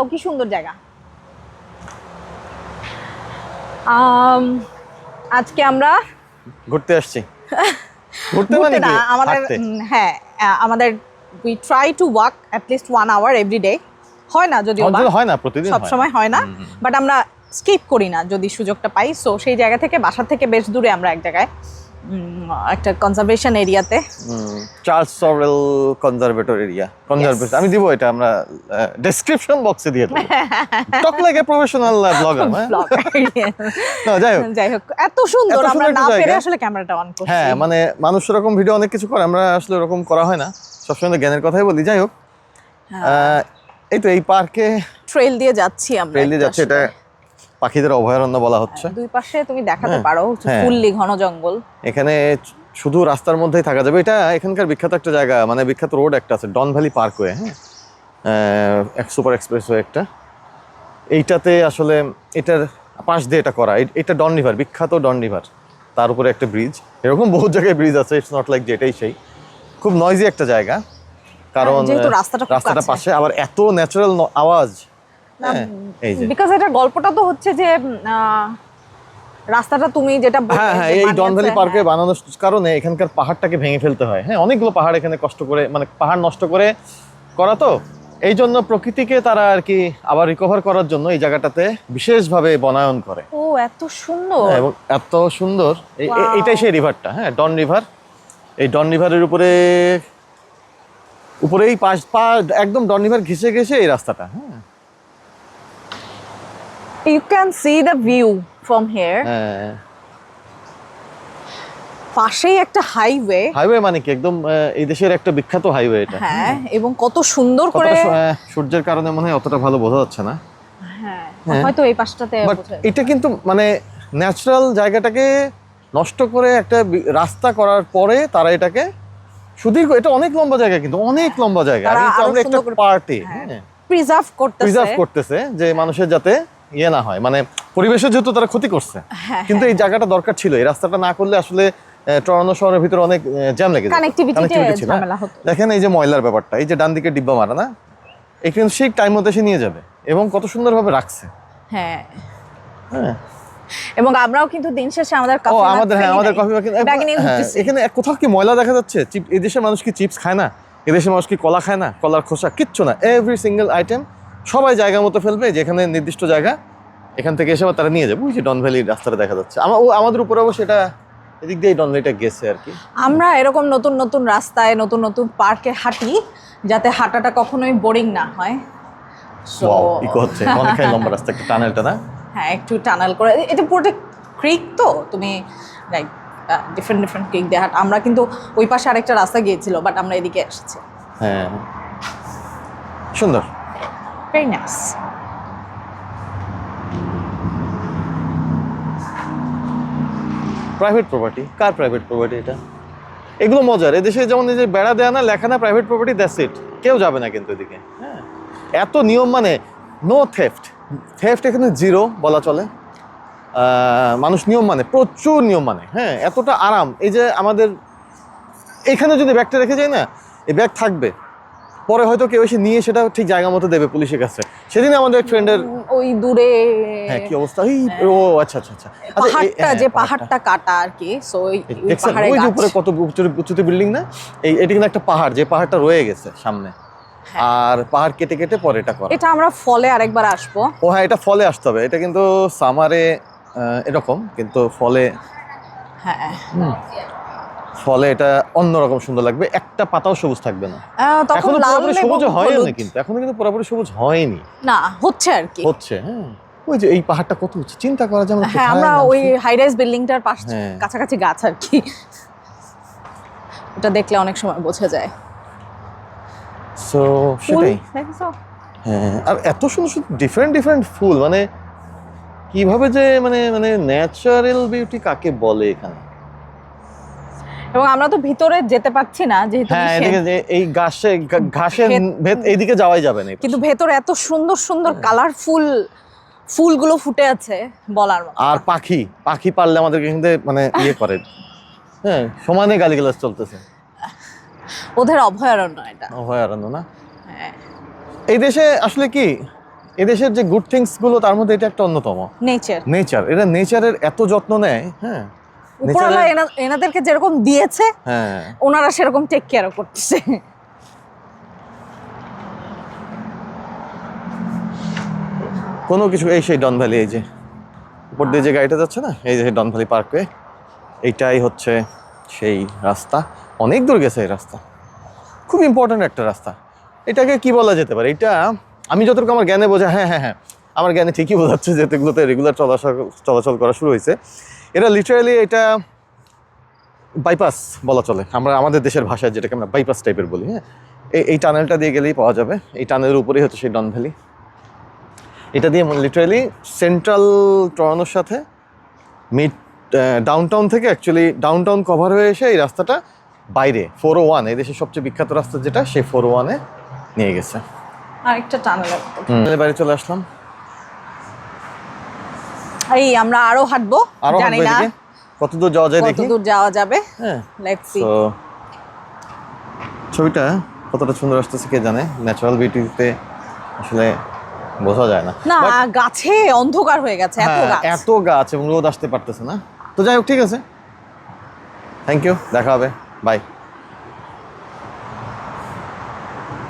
ও কি সুন্দর জায়গা? আম, আজকে আমরা ঘুরতে আসছি। ঘুরতে মানে না কি? আমাদের হ্যাঁ আমাদের we try to walk at least one hour every day হয় না যদিও বা, হয় না প্রতিদিন সব হয়। সময় হয় না। বাট আমরা স্কিপ করি না যদি সুযোগটা পাই। সো সেই জায়গা থেকে বাসা থেকে বেশ দূরে আমরা এক জায়গায়। একটা কনজারভেশন এরিয়াতে Charles Sauriol conservator area conservator আমি দিব এটা আমরা ডেসক্রিপশন বক্সে দিয়ে দেবো। Talk like a professional blogger যাই হোক। যাই হোক এত সুন্দর আমরা না পেরে আসলে ক্যামেরাটা অন করছি। হ্যাঁ মানে মানুষ এরকম ভিডিও অনেক কিছু করে আমরা আসলে ওরকম করা হয় না। সবসময় জ্ঞানের কথাই বলি। যাই হোক হ্যাঁ। আহ, এই তো এই পার্কে ট্রেল দিয়ে যাচ্ছি আমরা ট্রেল দিয়ে যাচ্ছি এটা পাখিদের অভয়ারণ্য বলা হচ্ছে। দুই পাশে তুমি দেখাতে হ্যাঁ, পারো হ্যাঁ। ফুললি ঘন জঙ্গল। এখানে শুধু রাস্তার মধ্যেই থাকা যাবে। এটা এখানকার বিখ্যাত একটা জায়গা মানে বিখ্যাত রোড একটা আছে ডন ভ্যালি পার্কওয়ে হ্যাঁ। এক সুপার এক্সপ্রেসওয়ে একটা। এইটাতে আসলে এটার পাশ দিয়ে এটা করা। এটা ডন রিভার বিখ্যাত ডন রিভার। তার উপরে একটা ব্রিজ। এরকম বহু জায়গায় ব্রিজ আছে ইটস নট লাইক যে এটাই সেই। খুব নয়জি একটা জায়গা। কারণ হ্যাঁ, রাস্তাটা পাশে। আবার এত ন্যাচারাল আওয়াজ। বিকজ এটা গল্পটা তো হচ্ছে যে রাস্তাটা তুমি যেটা হ্যাঁ হ্যাঁ এই বানিয়েছে, পার্কে হ্যাঁ। বানানোর কারণে এখানকার পাহাড়টাকে ভেঙে ফেলতে হয়। হ্যাঁ অনেকগুলো পাহাড় এখানে কষ্ট করে মানে পাহাড় নষ্ট করে করা তো। এই জন্য প্রকৃতিকে তারা আর কি আবার রিকভার করার জন্য এই জায়গাটাতে বিশেষভাবে বনায়ন করে। ও এত সুন্দর। হ্যাঁ, এবং এত সুন্দর। এই- সেই রিভারটা হ্যাঁ ডন রিভার এই ডন রিভারের উপরে উপরেই পাশ পা একদম ডন রিভার ঘেসে ঘেসে এই রাস্তাটা হ্যাঁ। You can see the view from here হ্যাঁ। পাশেই একটা হাইওয়ে হাইওয়ে মানে কি? একদম এই দেশের একটা বিখ্যাত হাইওয়ে এটা। হ্যাঁ এবং কত সুন্দর করে সূর্যের কারণে মনে হয় অতটা ভালো বোঝা যাচ্ছে না। হ্যাঁ হ্যাঁ। হয়তো এই পাশটাতে। এটা কিন্তু মানে ন্যাচারাল জায়গাটাকে নষ্ট করে একটা রাস্তা করার পরে তারা এটাকে সুদীর্ঘ এটা অনেক লম্বা জায়গা কিন্তু অনেক লম্বা জায়গা। আমরা একটা পার্টি। হ্যাঁ প্রিজার্ভ করতেছে। প্রিজার্ভ করতেছে যে মানুষের যাতে ইয়ে না হয়। মানে পরিবেশের যেহেতু তারা ক্ষতি করছে হ্যাঁ, কিন্তু এই জায়গাটা দরকার ছিল। এই রাস্তাটা না করলে আসলে শহরের ভিতরে অনেক জ্যাম লেগে ছিল, হ্যাঁ। দেখেন এই যে ময়লার ব্যাপারটা এই যে ডান দিকে ডিব্বা মারা না? কিন্তু সেই টাইম মতো সে নিয়ে যাবে এবং কত সুন্দরভাবে রাখছে। হ্যাঁ। হ্যাঁ। এবং আমরাও কিন্তু দিন শেষে আমাদের কফি আমাদের হ্যাঁ আমাদের কফি। এখানে কোথাও কি ময়লা দেখা যাচ্ছে? চিপ এই দেশের মানুষ কি চিপস খায় না? এদেশের মানুষ কি কলা খায় না? কলার খোসা কিচ্ছু না। এভরি সিঙ্গেল আইটেম সবাই জায়গা মতো ফেলবে যেখানে নির্দিষ্ট জায়গা এখান থেকে এসে তারা নিয়ে যাবে। ওই যে ডন ভ্যালির রাস্তাটা দেখা যাচ্ছে। আমার ও আমাদের উপরে অবশ্য এটা এদিক দিয়ে ডন ভ্যালিটা গেছে আর কি। আমরা এরকম নতুন নতুন রাস্তায় নতুন নতুন পার্কে হাঁটি যাতে হাঁটাটা কখনোই বোরিং না হয়। ওয়াও ইকো হচ্ছে অনেকটাই লম্বা রাস্তা একটা টানেলটা না? হ্যাঁ একটু টানেল করে। এটা পুরোটা ক্রিক তো? তুমি লাইক ডিফারেন্ট ডিফারেন্ট ক্রিক দিয়ে হাঁট আমরা কিন্তু ওই পাশে আরেকটা রাস্তা গিয়েছিল বাট আমরা এদিকে এসেছি হ্যাঁ। সুন্দর। ভেরি নাইস প্রাইভেট প্রপার্টি কার প্রাইভেট প্রপার্টি এটা? এগুলো মজার। এদেশে যেমন এই যে বেড়া দেয় না, লেখা না প্রাইভেট প্রপার্টি দ্যাটস ইট কেউ যাবে না কিন্তু এদিকে হ্যাঁ? এত নিয়ম মানে নো থেফট থেফট এখানে জিরো বলা চলে। মানুষ নিয়ম মানে প্রচুর নিয়ম মানে হ্যাঁ? এতটা আরাম। এই যে আমাদের, এখানে যদি ব্যাগটা রেখে যায় না, এই ব্যাগ থাকবে। পরে হয়তো কেউ এসে নিয়ে সেটা ঠিক জায়গা মতো দেবে পুলিশের কাছে। সেদিন আমাদের ফ্রেন্ডের ওই দূরে হ্যাঁ কি অবস্থা? এই ও আচ্ছা আচ্ছা আচ্ছা। আচ্ছা, পাহাড়টা হ্যাঁ, যে পাহাড়টা। কাটা আর কি সো ওই ওই দেখছেন পাহাড়ে ওই উপরে কত উঁচু উঁচুতে বিল্ডিং না? এই এটা কিন্তু একটা পাহাড় যে পাহাড়টা রয়ে গেছে সামনে। হ্যাঁ। আর পাহাড় কেটে কেটে পরে এটা করা। এটা আমরা ফলে আরেকবার আসব। ও হ্যাঁ এটা ফলে আসতে হবে। এটা কিন্তু সামারে এরকম কিন্তু ফলে হ্যাঁ। ফলে এটা অন্যরকম সুন্দর লাগবে। একটা পাতাও সবুজ থাকবে না। এখনও পুরোপুরি সবুজ হয়নি। কিন্তু এখনও কিন্তু পুরোপুরি সবুজ হয়নি। না হচ্ছে আর কি। হচ্ছে হ্যাঁ। ওই যে এই পাহাড়টা কত উঁচু চিন্তা করা যায় হ্যাঁ আমরা ওই হাই রাইজ বিল্ডিংটার পাশ। কাছাকাছি গাছ আর কি। ওটা দেখলে অনেক সময় বোঝা যায়। ফুল সেটাই। হ্যাঁ আর এত সুন্দর সুন্দর ডিফারেন্ট ডিফারেন্ট ফুল মানে কীভাবে যে মানে মানে ন্যাচারাল বিউটি কাকে বলে এখানে? এবং আমরা তো ভিতরে যেতে পারছি না যেহেতু হ্যাঁ। এদিকে যে এই ঘাসে ঘাসের এইদিকে যাওয়াই যাবে না কিন্তু ভেতরে এত সুন্দর সুন্দর কালারফুল ফুলগুলো ফুটে আছে বলার আর পাখি পাখি পারলে আমাদেরকে কিন্তু মানে ইয়ে করে। হ্যাঁ সমানে গালিগালাজ চলতেছে। ওদের অভয়ারণ্য এটা। অভয়ারণ্য না? হ্যাঁ। এই দেশে আসলে কি এদেশের যে গুড থিংসগুলো তার মধ্যে এটা একটা অন্যতম। নেচার নেচার এটা নেচারের এত যত্ন নেয় হ্যাঁ। উপরওয়ালা এনাদেরকে যেরকম দিয়েছে হ্যাঁ। ওনারা সেরকম টেক কেয়ারও করতেছে। কোনো কিছু এই সেই ডন ভ্যালি এই যে উপর দিয়ে যে গাড়িটা যাচ্ছে না এই যে ডন ভ্যালি পার্কওয়ে এইটাই হচ্ছে সেই রাস্তা। অনেক দূর গেছে এই রাস্তা। খুব ইম্পর্ট্যান্ট একটা রাস্তা। এটাকে কি বলা যেতে পারে? এটা আমি যতটুকু আমার জ্ঞানে বোঝা হ্যাঁ হ্যাঁ হ্যাঁ আমার জ্ঞানে ঠিকই বোঝাচ্ছে যে এগুলোতে রেগুলার চলাচল চলাচল করা শুরু হয়েছে। এটা লিটারালি এটা বাইপাস বলা চলে। আমরা আমাদের দেশের ভাষায় যেটাকে আমরা বাইপাস টাইপের বলি হ্যাঁ? এই এই টানেলটা দিয়ে গেলেই পাওয়া যাবে। এই টানেলের উপরেই হচ্ছে সেই ডন ভ্যালি এটা দিয়ে লিটারালি সেন্ট্রাল টরানোর সাথে মিড ডাউনটাউন থেকে অ্যাকচুয়ালি ডাউনটাউন কভার হয়ে এসে এই রাস্তাটা বাইরে ফোর ও ওয়ান এই দেশের সবচেয়ে বিখ্যাত রাস্তা যেটা সেই ফোর ও ওয়ানে নিয়ে গেছে। আরেকটা টানেল বাইরে চলে আসলাম। এই আমরা আরও হাঁটবো জানি না এদিকে? কত দূর যাওয়া যায় দেখি? দূর যাওয়া যাবে? হ্যাঁ। লেটস সি ছবিটা কতটা সুন্দর আসতেছে কে জানে? ন্যাচারাল বিউটিতে আসলে বোঝা যায় না। না গাছে অন্ধকার হয়ে গেছে এত হ্যাঁ, গাছ। এত গাছ এবং রোদ আসতে পারতেছে না। তো যাই হোক ঠিক আছে। থ্যাংক ইউ দেখা হবে। বাই